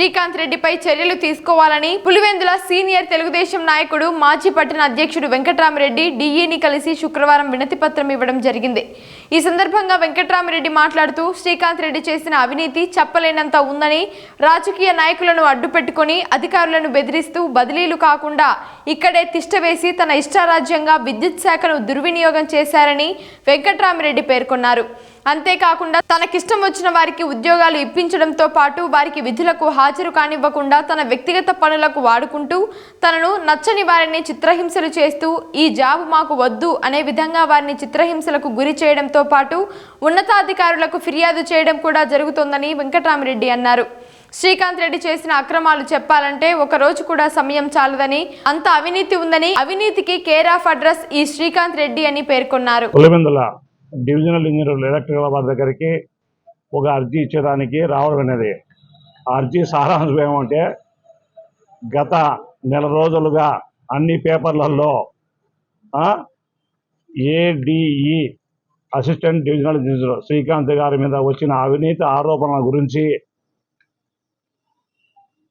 శ్రీకాంత్ రెడ్డిపై చర్యలు తీసుకోవాలని పులివెందుల సీనియర్ తెలుగుదేశం నాయకుడు మాజీ పట్టణ అధ్యక్షుడు వెంకట్రామరెడ్డి డిఈని కలిసి శుక్రవారం వినతి పత్రం ఇవ్వడం జరిగింది. ఈ సందర్భంగా వెంకట్రామరెడ్డి మాట్లాడుతూ శ్రీకాంత్ రెడ్డి చేసిన అవినీతి చెప్పలేనంత ఉందని రాజకీయ నాయకులను అడ్డుపెట్టుకుని అధికారులను బెదిరిస్తూ బదిలీలు కాకుండా ఇక్కడే తిష్టవేసి తన ఇష్టారాజ్యంగా విద్యుత్ శాఖను దుర్వినియోగం చేశారని వెంకట్రామరెడ్డి పేర్కొన్నారు. అంతేకాకుండా తనకిష్టం వచ్చిన వారికి ఉద్యోగాలు ఇప్పించడంతో పాటు వారికి విధులకు హాజరు కానివ్వకుండా తన వ్యక్తిగత పనులకు వాడుకుంటూ తనను నచ్చని వారిని చిత్రహింసలు చేస్తూ ఈ జాబ్ మాకు వద్దు అనే విధంగా వారిని చిత్రహింసలకు గురి చేయడంతో పాటు ఉన్నతాధికారులకు ఫిర్యాదు చేయడం కూడా జరుగుతోందని వెంకటరామరెడ్డి అన్నారు. శ్రీకాంత్ రెడ్డి చేసిన అక్రమాలు చెప్పాలంటే ఒక రోజు కూడా సమయం చాలదని అంత అవినీతి ఉందని అవినీతికి కేర్ ఆఫ్ అడ్రస్ ఈ శ్రీకాంత్ రెడ్డి అని పేర్కొన్నారు. డివిజనల్ ఇంజనీర్ ఎలక్ట్రికల్ వారి దగ్గరికి ఒక అర్జీ ఇచ్చేదానికి రావడం అనేది అర్జీ సారాంశం ఏమంటే గత నెల రోజులుగా అన్ని పేపర్లలో ADE assistant divisional engineer Srikanth గారి మీద వచ్చిన అవినీతి ఆరోపణల గురించి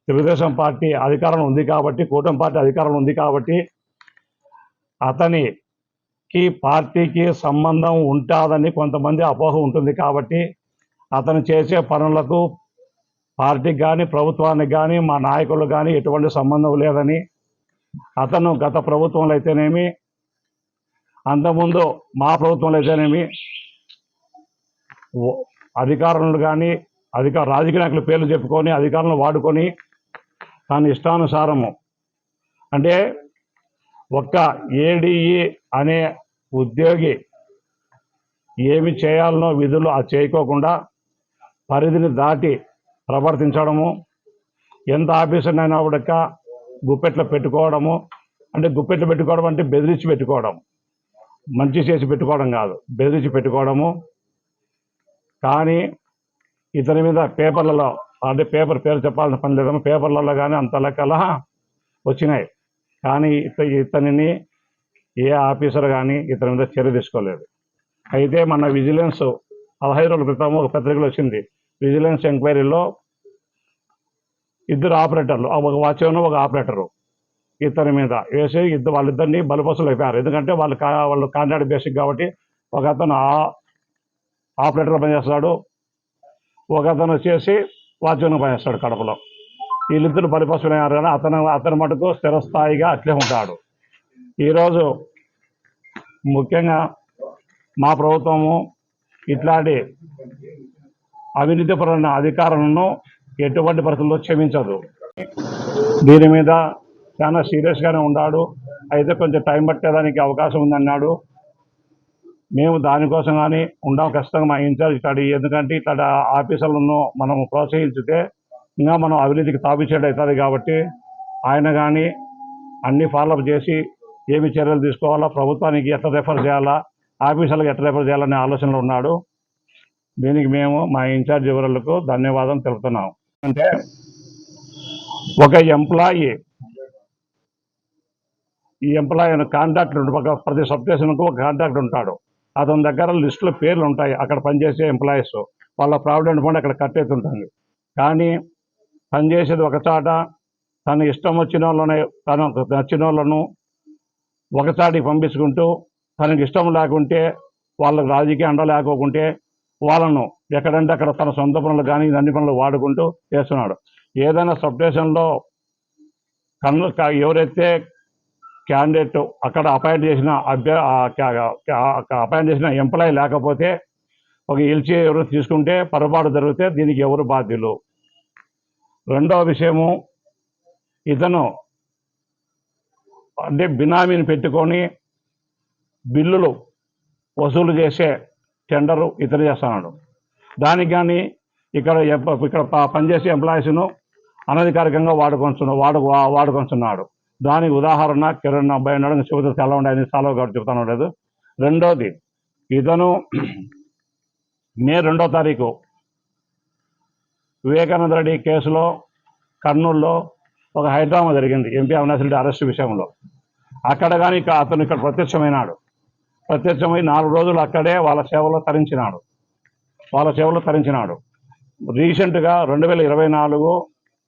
తెలుగుదేశం పార్టీ అధికారం ఉంది కాబట్టి కూటమి పార్టీ అధికారం ఉంది కాబట్టి అతనికి పార్టీకి సంబంధం ఉంటుందని కొంతమంది అపోహ ఉంటుంది కాబట్టి అతను చేసే పనులకు పార్టీకి కానీ ప్రభుత్వానికి కానీ మా నాయకులు కానీ ఎటువంటి సంబంధం లేదని అతను గత ప్రభుత్వంలో అయితేనేమి అంతకుముందు మా ప్రభుత్వంలో అయితేనేమి అధికారులు కానీ అధికార రాజకీయ నాయకుల పేర్లు చెప్పుకొని అధికారులను వాడుకొని తన ఇష్టానుసారము. అంటే ఒక్క ఏడిఈ అనే ఉద్యోగి ఏమి చేయాలనో విధులు అది చేయకోకుండా పరిధిని దాటి ప్రవర్తించడము ఎంత ఆఫీసర్నైనా కూడా గుప్పెట్లో పెట్టుకోవడము అంటే గుప్పెట్లు పెట్టుకోవడం అంటే బెదిరించి పెట్టుకోవడం. మంచి చేసి పెట్టుకోవడం కాదు బెదిరించి పెట్టుకోవడము. కానీ ఇతని మీద పేపర్లలో అంటే పేపర్ పేరు చెప్పాల్సిన పని లేదమ్మా పేపర్లలో కానీ అంత లెక్కల వచ్చినాయి. కానీ ఇత ఇతనిని ఏ ఆఫీసర్ కానీ ఇతని మీద చర్య తీసుకోలేదు. అయితే మన విజిలెన్స్ పదహైదు రోజుల క్రితం ఒక పత్రికలు వచ్చింది. విజిలెన్స్ ఎంక్వైరీలో ఇద్దరు ఆపరేటర్లు ఒక వాచ్మెన్ ఒక ఆపరేటరు. ఇతని మీద వేసి ఇద్దరు వాళ్ళిద్దరిని బలపసులు అయిపోయారు ఎందుకంటే వాళ్ళు కా వాళ్ళు కాంట్రాక్ట్ బేసిక్ కాబట్టి ఒక అతను ఆపరేటర్ పనిచేస్తాడు ఒక అతను వచ్చేసి వాచ్మెన్ పనిచేస్తాడు కడపలో. వీళ్ళిద్దరు బలిపసులు అయ్యారు కానీ అతను అతని మటుకు స్థిరస్థాయిగా అట్లే ఉంటాడు. ఈరోజు ముఖ్యంగా మా ప్రభుత్వము ఇట్లాంటి అవినీతిపరమైన అధికారులను ఎటువంటి పరిస్థితుల్లో క్షమించదు. దీని మీద చాలా సీరియస్గానే ఉన్నాడు. అయితే కొంచెం టైం పట్టేదానికి అవకాశం ఉందన్నాడు. మేము దానికోసం కానీ ఉండడం ఖచ్చితంగా మా ఇన్ఛార్జ్ స్టడీ ఎందుకంటే ఇట్లా ఆఫీసర్లను మనం ప్రోత్సహించితే ఇంకా మనం అవినీతికి తాపించేది అవుతుంది కాబట్టి ఆయన కానీ అన్ని ఫాలోఅప్ చేసి ఏమి చర్యలు తీసుకోవాలా ప్రభుత్వానికి ఎట్లా రెఫర్ చేయాలా ఆఫీసర్లకు ఎట్లా రెఫర్ చేయాలనే ఆలోచనలో ఉన్నాడు. దీనికి మేము మా ఇన్ఛార్జ్ వివరాలకు ధన్యవాదం తెలుపుతున్నాం అంటే ఒక ఎంప్లాయీ ఈ ఎంప్లాయీ కాంట్రాక్టర్ ఒక ప్రతి సబ్ స్టేషన్కు ఒక కాంట్రాక్టర్ ఉంటాడు. అతని దగ్గర లిస్టులో పేర్లు ఉంటాయి. అక్కడ పనిచేసే ఎంప్లాయీస్ వాళ్ళ ప్రావిడెంట్ ఫండ్ అక్కడ కట్టేస్తుంటుంది కానీ పనిచేసేది ఒక చాట తన ఇష్టం వచ్చిన వాళ్ళనే తన నచ్చిన వాళ్ళను ఒక పంపించుకుంటూ తనకి ఇష్టం లేకుంటే వాళ్ళకి రాజకీయ అండ లేకోకుంటే వాళ్ళను ఎక్కడంటే అక్కడ తన సొంత పనులు కానీ అన్ని పనులు వాడుకుంటూ చేస్తున్నాడు. ఏదైనా సబ్స్టేషన్లో కన్ను ఎవరైతే క్యాండిడేట్ అక్కడ అపాయింట్ చేసిన అభ్య అపాయింట్ చేసిన ఎంప్లాయీ లేకపోతే ఒక ఎల్చి ఎవరు తీసుకుంటే పొరపాటు జరిగితే దీనికి ఎవరు బాధ్యులు? రెండవ విషయము ఇతను అంటే బినామీని పెట్టుకొని బిల్లులు వసూలు చేసే టెండరు ఇతర చేస్తున్నాడు దానికి కానీ ఇక్కడ ఇక్కడ ప- పనిచేసే ఎంప్లాయీస్ను అనధికారికంగా వాడుకొంచున్న వాడు వా- వాడుకొంచున్నాడు. దానికి ఉదాహరణ కిరణ్ అబ్బాయి ఉన్నాడు. శివత చాలా ఉండేది చాలా గారు చెబుతాను లేదు. రెండోది ఇతను మే రెండో తారీఖు వివేకానంద రెడ్డి కేసులో కర్నూలులో ఒక హైడ్రామా జరిగింది. ఎంపీ అవినాష్ రెడ్డి అరెస్టు విషయంలో. అక్కడ కానీ అతను ఇక్కడ ప్రత్యక్షమైనాడు. ప్రత్యక్షమై నాలుగు రోజులు అక్కడే వాళ్ళ సేవలో తరించినాడు. వాళ్ళ సేవలో తరించినాడు. రీసెంట్గా రెండు వేల ఇరవై నాలుగు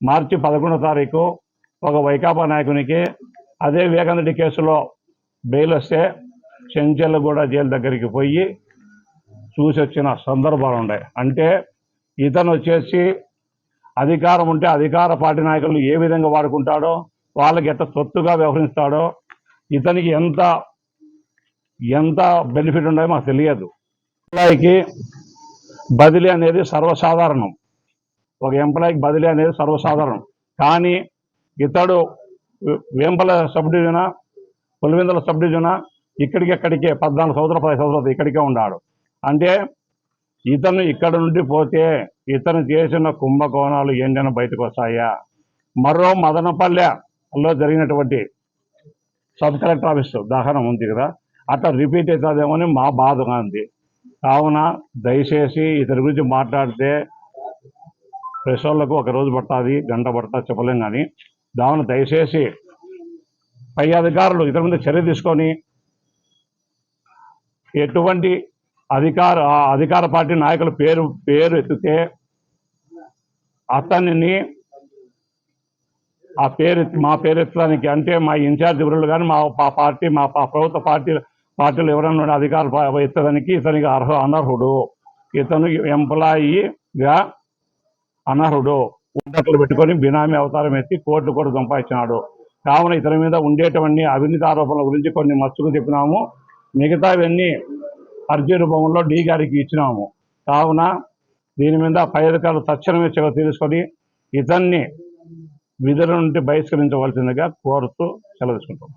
మార్చి పదకొండో తారీఖు ఒక వైకాపా నాయకునికి అదే వివేకానంద కేసులో బెయిల్ వస్తే చెంచెలగూడ జైలు దగ్గరికి పోయి చూసి వచ్చిన సందర్భాలు ఉన్నాయి. అంటే ఇతను వచ్చేసి అధికారం ఉంటే అధికార పార్టీ నాయకులు ఏ విధంగా వాడుకుంటాడో వాళ్ళకి ఎంత సొత్తుగా వ్యవహరిస్తాడో ఇతనికి ఎంత ఎంత బెనిఫిట్ ఉండదో మాకు తెలియదు. ఎంప్లాయీకి బదిలీ అనేది సర్వసాధారణం. ఒక ఎంప్లాయీకి బదిలీ అనేది సర్వసాధారణం. కానీ ఇతడు వేంపల సబ్ డివిజనా పులివెందుల సబ్ డివిజనా ఇక్కడికి ఎక్కడికే పద్నాలుగు సంవత్సరాలు పది సంవత్సరాలు ఇక్కడికే ఉన్నాడు అంటే ఇతను ఇక్కడ నుండి పోతే ఇతను చేసిన కుంభకోణాలు ఏంటైనా బయటకు వస్తాయా? మరో మదనపల్లెలో జరిగినటువంటి సబ్ కలెక్టర్ ఆఫీస్ దహనం ఉంది కదా. అట్లా రిపీట్ అవుతుందేమో అని మా బాధగా ఉంది కావున దయచేసి ఇతని గురించి మాట్లాడితే ప్రెస్ వాళ్ళకు ఒక రోజు పడుతుంది గంట పడుతుంది చెప్పలేం కానీ దావన దయచేసి పై అధికారులు ఇతని మీద చర్య తీసుకొని ఎటువంటి అధికార ఆ అధికార పార్టీ నాయకుల పేరు పేరు ఎత్తితే అతనిని ఆ పేరు మా పేరు ఎత్తడానికి అంటే మా ఇన్ఛార్జ్ ఎవరు కానీ మా పార్టీ మా ప్రభుత్వ పార్టీ పార్టీలు ఎవరైనా ఉంటే అధికార పా- ఇతనికి అర్హ అనర్హుడు. ఇతను ఎంప్లాయీగా అనర్హుడు. ఉండట్లు పెట్టుకొని బినామీ అవతారం ఎత్తి కోట్లు కూడా సంపాదించినాడు. కావున ఇతని మీద ఉండేటువంటి అవినీతి ఆరోపణల గురించి కొన్ని మచ్చుకు చెప్పినాము. మిగతావన్నీ అర్జీ రూపంలో డీ గారికి ఇచ్చినాము. కావున దీని మీద పై అధికారులు తక్షణమే చర్య తీసుకొని ఇతన్ని విధుల నుండి బహిష్కరించవలసిందిగా కోరుతూ సెలవు తీసుకుంటాం